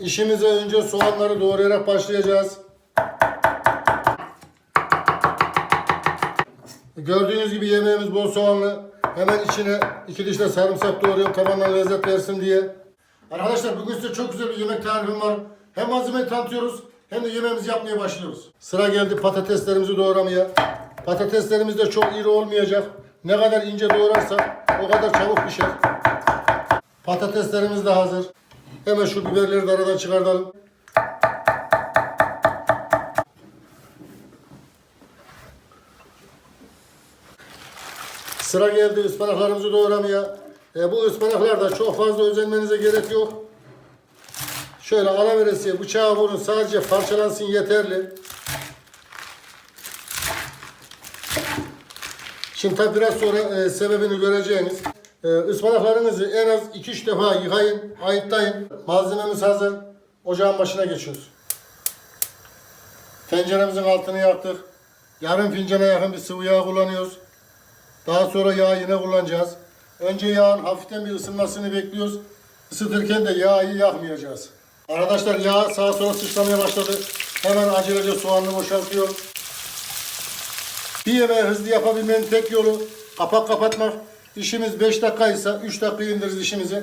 İşimize önce soğanları doğrayarak başlayacağız. Gördüğünüz gibi yemeğimiz bol soğanlı. Hemen içine iki diş de sarımsak doğruyorum tabandan lezzet versin diye. Arkadaşlar bugün size çok güzel bir yemek tarifim var. Hem malzemeyi tanıtıyoruz hem de yemeğimizi yapmaya başlıyoruz. Sıra geldi patateslerimizi doğramaya. Patateslerimiz de çok iri olmayacak. Ne kadar ince doğrarsak o kadar çabuk pişer. Patateslerimiz de hazır. Hemen şu biberleri de aradan çıkartalım. Sıra geldi ıspanaklarımızı doğramaya. E, bu ıspanaklarda çok fazla özenmenize gerek yok. Şöyle alaveresiye bıçağı vurun sadece parçalansın yeterli. Şimdi tabi biraz sonra e, sebebini göreceğiniz. E, ıspanaklarınızı en az 2-3 defa yıkayın, ayıtlayın. Malzememiz hazır. Ocağın başına geçiyoruz. Tenceremizin altını yaktık. Yarım fincana yakın bir sıvı yağ kullanıyoruz. Daha sonra yağı yine kullanacağız. Önce yağın hafiften bir ısınmasını bekliyoruz. Isıtırken de yağı yakmayacağız. Arkadaşlar yağ sağa sola sıçramaya başladı. Hemen acelece soğanını boşaltıyorum. Bir yemeği hızlı yapabilmenin tek yolu kapak kapatmak. İşimiz 5 dakikaysa 3 dakika indiririz işimizi.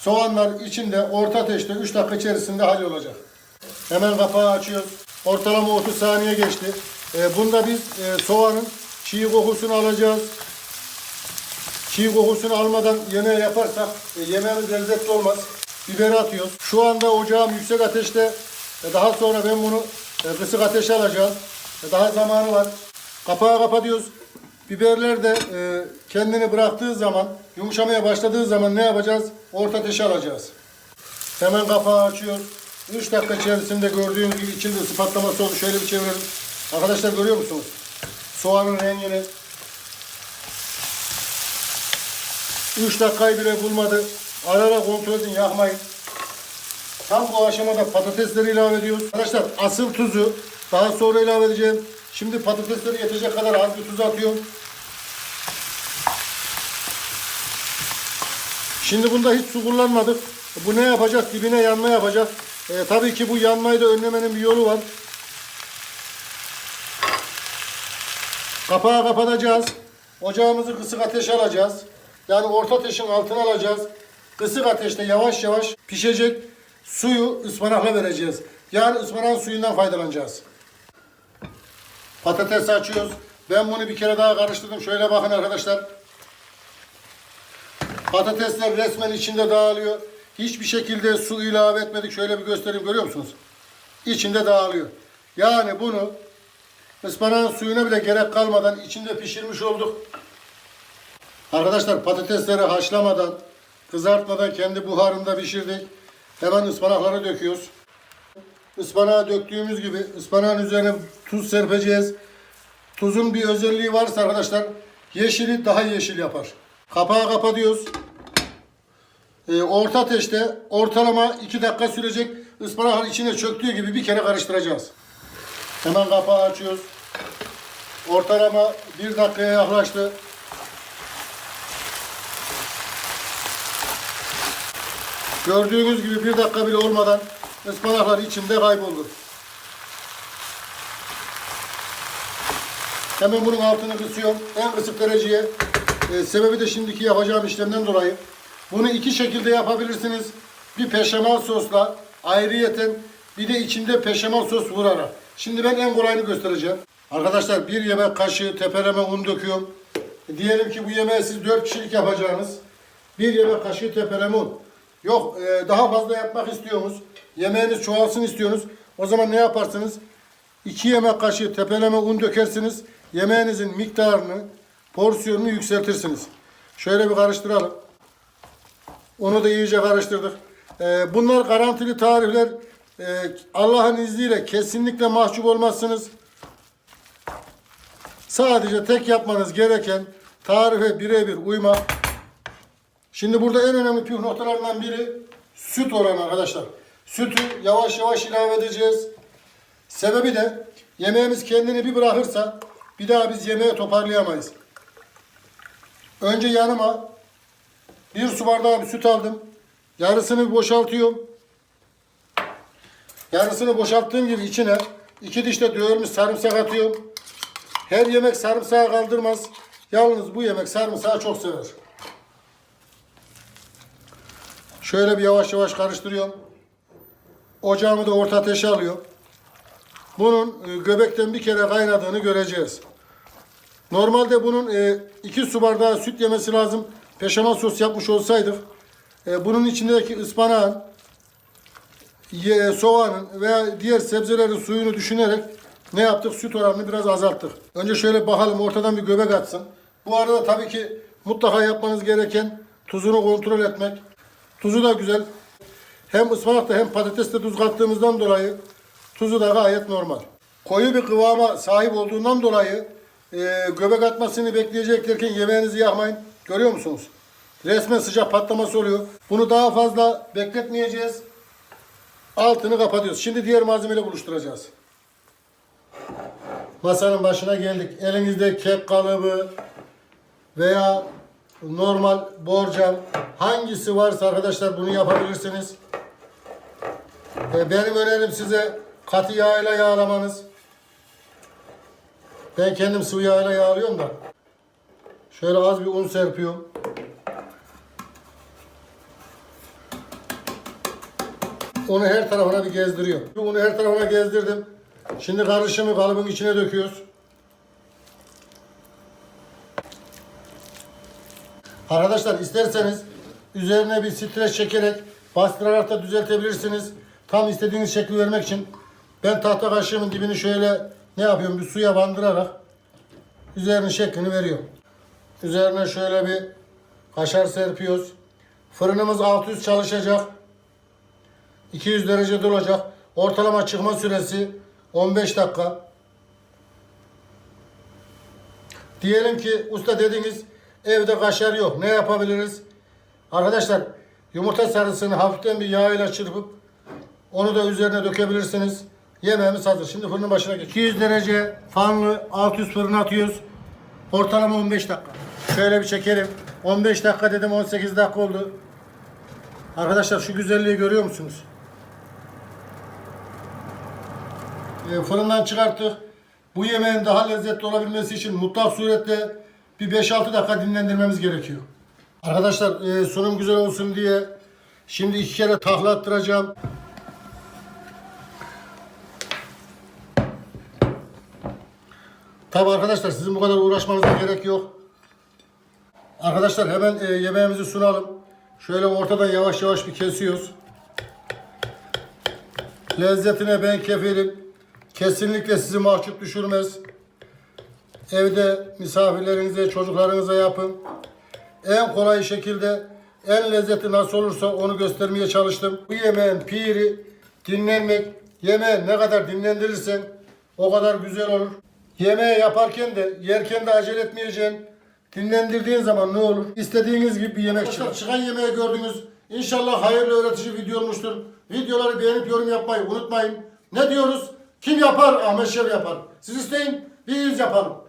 Soğanlar içinde orta ateşte 3 dakika içerisinde hallolacak. Hemen kapağı açıyoruz. Ortalama 30 saniye geçti. Ee, bunda biz e, soğanın çiğ kokusunu alacağız. Çiğ kokusunu almadan yemeği yaparsak e, yemeğimiz lezzetli olmaz. Biberi atıyoruz. Şu anda ocağım yüksek ateşte. E, daha sonra ben bunu e, kısık ateşe alacağım. E, daha zamanı var. Kapağı kapatıyoruz. Biberler de e, kendini bıraktığı zaman, yumuşamaya başladığı zaman ne yapacağız? Orta ateşe alacağız. Hemen kapağı açıyoruz. 3 dakika içerisinde gördüğünüz gibi içinde ısı patlaması oldu. Şöyle bir çevirelim. Arkadaşlar görüyor musunuz? Soğanın rengini. 3 dakikayı bile bulmadı. Ara ara kontrol edin yakmayın. Tam bu aşamada patatesleri ilave ediyoruz. Arkadaşlar asıl tuzu daha sonra ilave edeceğim. Şimdi patatesleri yetecek kadar az bir tuz atıyorum. Şimdi bunda hiç su kullanmadık. Bu ne yapacak? Dibine yanma yapacak. E, tabii ki bu yanmayı da önlemenin bir yolu var. Kapağı kapatacağız. Ocağımızı kısık ateşe alacağız. Yani orta ateşin altına alacağız. Kısık ateşte yavaş yavaş pişecek suyu ıspanakla vereceğiz. Yani ıspanağın suyundan faydalanacağız. Patates açıyoruz. Ben bunu bir kere daha karıştırdım. Şöyle bakın arkadaşlar. Patatesler resmen içinde dağılıyor. Hiçbir şekilde su ilave etmedik. Şöyle bir göstereyim görüyor musunuz? İçinde dağılıyor. Yani bunu ıspanağın suyuna bile gerek kalmadan içinde pişirmiş olduk. Arkadaşlar patatesleri haşlamadan, kızartmadan kendi buharında pişirdik. Hemen ıspanakları döküyoruz. Ispanağı döktüğümüz gibi ıspanağın üzerine tuz serpeceğiz. Tuzun bir özelliği varsa arkadaşlar yeşili daha yeşil yapar. Kapağı kapatıyoruz. Ee, orta ateşte ortalama 2 dakika sürecek ıspanağın içine çöktüğü gibi bir kere karıştıracağız. Hemen kapağı açıyoruz. Ortalama 1 dakikaya yaklaştı. Gördüğünüz gibi bir dakika bile olmadan ıspanaklar içinde kayboldu. Hemen bunun altını kısıyorum. En kısık dereceye. Ee, sebebi de şimdiki yapacağım işlemden dolayı. Bunu iki şekilde yapabilirsiniz. Bir peşamal sosla ayrıyeten bir de içinde peşamal sos vurarak. Şimdi ben en kolayını göstereceğim. Arkadaşlar bir yemek kaşığı tepeleme un döküyorum. E, diyelim ki bu yemeği siz 4 kişilik yapacağınız. Bir yemek kaşığı tepeleme un. Yok e, daha fazla yapmak istiyorsunuz. Yemeğiniz çoğalsın istiyorsunuz. O zaman ne yaparsınız? 2 yemek kaşığı tepeleme un dökersiniz. Yemeğinizin miktarını, porsiyonunu yükseltirsiniz. Şöyle bir karıştıralım. Onu da iyice karıştırdık. E, bunlar garantili tarifler. E, Allah'ın izniyle kesinlikle mahcup olmazsınız. Sadece tek yapmanız gereken tarife birebir uymak. Şimdi burada en önemli püf noktalarından biri süt oranı arkadaşlar. Sütü yavaş yavaş ilave edeceğiz. Sebebi de yemeğimiz kendini bir bırakırsa bir daha biz yemeği toparlayamayız. Önce yanıma bir su bardağı süt aldım. Yarısını boşaltıyorum. Yarısını boşalttığım gibi içine iki diş de dövülmüş sarımsak atıyorum. Her yemek sarımsağı kaldırmaz. Yalnız bu yemek sarımsağı çok sever. Şöyle bir yavaş yavaş karıştırıyorum. Ocağımı da orta ateşe alıyorum. Bunun e, göbekten bir kere kaynadığını göreceğiz. Normalde bunun 2 su bardağı süt yemesi lazım. Peşamal sos yapmış olsaydık e, bunun içindeki ıspanağın, ye- soğanın veya diğer sebzelerin suyunu düşünerek ne yaptık? Süt oranını biraz azalttık. Önce şöyle bakalım ortadan bir göbek atsın. Bu arada tabii ki mutlaka yapmanız gereken tuzunu kontrol etmek. Tuzu da güzel. Hem ıspanakta hem patateste tuz kattığımızdan dolayı tuzu da gayet normal. Koyu bir kıvama sahip olduğundan dolayı e, göbek atmasını bekleyeceklerken yemeğinizi yakmayın. Görüyor musunuz? Resmen sıcak patlaması oluyor. Bunu daha fazla bekletmeyeceğiz. Altını kapatıyoruz. Şimdi diğer malzemeyle buluşturacağız. Masanın başına geldik. Elinizde kek kalıbı veya normal borcam hangisi varsa arkadaşlar bunu yapabilirsiniz. E, benim önerim size katı yağ ile yağlamanız. Ben kendim sıvı yağ ile yağlıyorum da. Şöyle az bir un serpiyorum. Onu her tarafına bir gezdiriyorum. Unu her tarafına gezdirdim. Şimdi karışımı kalıbın içine döküyoruz. Arkadaşlar isterseniz üzerine bir streç çekerek bastırarak da düzeltebilirsiniz. Tam istediğiniz şekli vermek için ben tahta kaşığımın dibini şöyle ne yapıyorum bir suya bandırarak üzerinin şeklini veriyorum. Üzerine şöyle bir kaşar serpiyoruz. Fırınımız 600 çalışacak. 200 derecede olacak. Ortalama çıkma süresi 15 dakika. Diyelim ki usta dediniz evde kaşar yok. Ne yapabiliriz? Arkadaşlar yumurta sarısını hafiften bir yağ ile çırpıp onu da üzerine dökebilirsiniz. Yemeğimiz hazır. Şimdi fırının başına geç. 200 derece fanlı 600 fırına atıyoruz. Ortalama 15 dakika. Şöyle bir çekelim. 15 dakika dedim 18 dakika oldu. Arkadaşlar şu güzelliği görüyor musunuz? E, fırından çıkarttık. Bu yemeğin daha lezzetli olabilmesi için mutlak surette bir 5-6 dakika dinlendirmemiz gerekiyor. Arkadaşlar e, sunum güzel olsun diye şimdi iki kere takla attıracağım. Tabi arkadaşlar sizin bu kadar uğraşmanıza gerek yok. Arkadaşlar hemen e, yemeğimizi sunalım. Şöyle ortadan yavaş yavaş bir kesiyoruz. Lezzetine ben kefilim. Kesinlikle sizi mahcup düşürmez. Evde misafirlerinize, çocuklarınıza yapın. En kolay şekilde en lezzeti nasıl olursa onu göstermeye çalıştım. Bu yemeğin piri dinlenmek. Yemeği ne kadar dinlendirirsen o kadar güzel olur. Yemeği yaparken de yerken de acele etmeyeceksin. Dinlendirdiğin zaman ne olur? İstediğiniz gibi bir yemek çıkar. Çıkan yemeği gördünüz. İnşallah hayırlı öğretici video olmuştur. Videoları beğenip yorum yapmayı unutmayın. Ne diyoruz? Kim yapar? Ahmet Şev yapar. Siz isteyin, biz yapalım.